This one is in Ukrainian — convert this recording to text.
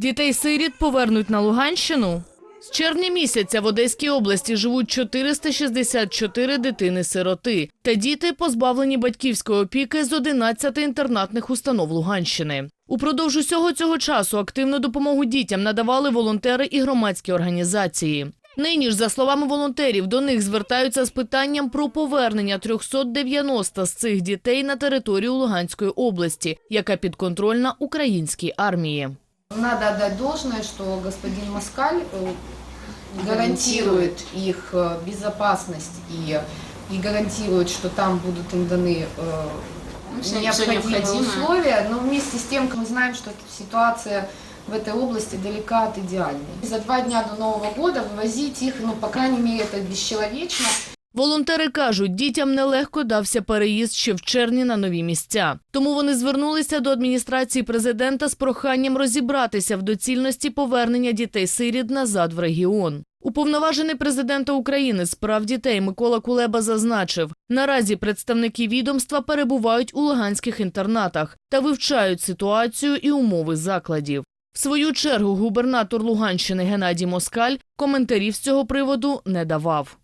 Дітей сиріт повернуть на Луганщину. З червня місяця в Одеській області живуть 464 дитини-сироти та діти, позбавлені батьківської опіки з 11 інтернатних установ Луганщини. Упродовж усього цього часу активну допомогу дітям надавали волонтери і громадські організації. Нині ж, за словами волонтерів, до них звертаються з питанням про повернення 390 з цих дітей на територію Луганської області, яка підконтрольна українській армії. Надо отдать должное, что господин Москаль э, гарантирует их э, безопасность и, и гарантирует, что там будут им даны э, Ну, всё необходимые необходимое. условия. Но вместе с тем мы знаем, что ситуация в этой области далека от идеальной. За два дня до Нового года вывозить их, ну, по крайней мере, это бесчеловечно. Волонтери кажуть, дітям нелегко дався переїзд ще в червні на нові місця. Тому вони звернулися до адміністрації президента з проханням розібратися в доцільності повернення дітей-сиріт назад в регіон. Уповноважений президента України з прав дітей Микола Кулеба зазначив, наразі представники відомства перебувають у луганських інтернатах та вивчають ситуацію і умови закладів. В свою чергу губернатор Луганщини Геннадій Москаль коментарів з цього приводу не давав.